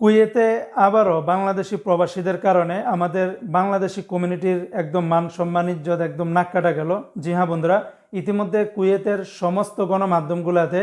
কুয়েতে আবারও বাংলাদেশি প্রবাসীদের কারণে আমাদের বাংলাদেশি কমিউনিটির একদম মান সম্মান, ইজ্জত একদম নাক কাটা গেল। জি হ্যাঁ বন্ধুরা, ইতিমধ্যে কুয়েতের সমস্ত গণমাধ্যমগুলোতে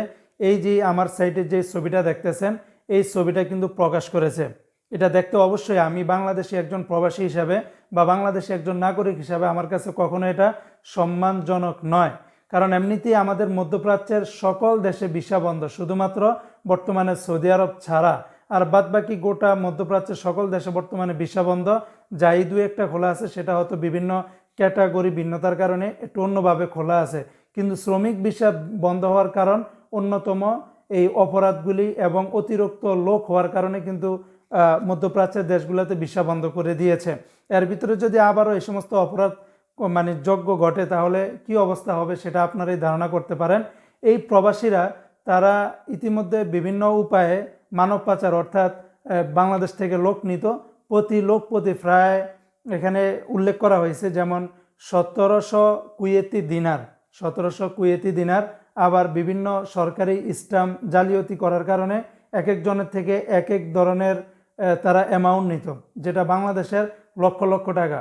এই যে আমার সাইটে যে ছবিটা দেখতেছেন, এই ছবিটা কিন্তু প্রকাশ করেছে। এটা দেখতে অবশ্যই আমি বাংলাদেশি একজন প্রবাসী হিসাবে বা বাংলাদেশি একজন নাগরিক হিসাবে আমার কাছে কখনো এটা সম্মানজনক নয়। কারণ এমনিতেই আমাদের মধ্যপ্রাচ্যের সকল দেশে ভিসা বন্ধ, শুধুমাত্র বর্তমানে সৌদি আরব ছাড়া। আর বাদবাকি গোটা মধ্যপ্রাচ্যের সকল দেশে বর্তমানে ভিসা বন্ধ। যাই দু একটা খোলা আছে, সেটা হয়তো বিভিন্ন ক্যাটাগরি ভিন্নতার কারণে একটু অন্যভাবে খোলা আছে। কিন্তু শ্রমিক ভিসা বন্ধ হওয়ার কারণ অন্যতম এই অপরাধগুলি এবং অতিরিক্ত লোক হওয়ার কারণে কিন্তু মধ্যপ্রাচ্যের দেশগুলোতে ভিসা বন্ধ করে দিয়েছে। এর ভিতরে যদি আবারও এই সমস্ত অপরাধ মানে যজ্ঞ ঘটে, তাহলে কি অবস্থা হবে সেটা আপনারাই ধারণা করতে পারেন। এই প্রবাসীরা, তারা ইতিমধ্যে বিভিন্ন উপায়ে মানব পাচার অর্থাৎ বাংলাদেশ থেকে লোক নিত। প্রতি লোক প্রতি প্রায় এখানে উল্লেখ করা হয়েছে, যেমন সতেরোশো কুয়েতি দিনার, সতেরোশো কুয়েতি দিনার। আবার বিভিন্ন সরকারি স্টাম্প জালিয়াতি করার কারণে এক একজনের থেকে এক এক ধরনের তারা অ্যামাউন্ট নিত, যেটা বাংলাদেশের লক্ষ লক্ষ টাকা।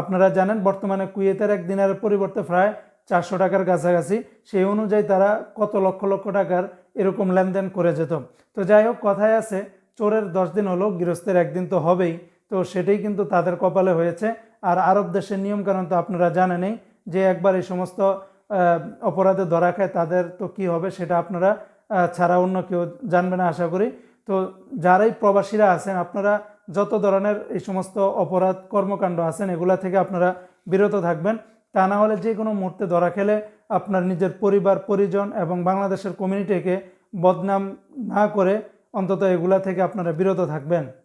আপনারা জানেন, বর্তমানে কুয়েতের এক দিনের পরিবর্তে প্রায় চারশো টাকার কাছাকাছি। সেই অনুযায়ী তারা কত লক্ষ লক্ষ টাকার এরকম লেনদেন করে যেত। তো যাই হোক কথায় আছে, চোরের দশ দিন হলো, গৃহস্থের একদিন তো হবেই। তো সেটাই কিন্তু তাদের কপালে হয়েছে। আর আরব দেশের নিয়মকানুন তো আপনারা জানেনই যে একবার এই সমস্ত অপরাধে ধরা খায়, তাদের তো কি হবে সেটা আপনারা ছাড়া অন্য কেউ জানবে না, আশা করি। তো যারাই প্রবাসীরা আছেন, আপনারা যত ধরনের এই সমস্ত অপরাধ কর্মকাণ্ড আছেন, এগুলা থেকে আপনারা বিরত থাকবেন। তা না হলে যে কোনো মুহূর্তে ধরা খেলে আপনার নিজের পরিবার, পরিজন এবং বাংলাদেশের কমিউনিটিকে বদনাম না করে অন্তত এগুলা থেকে আপনারা বিরত থাকবেন।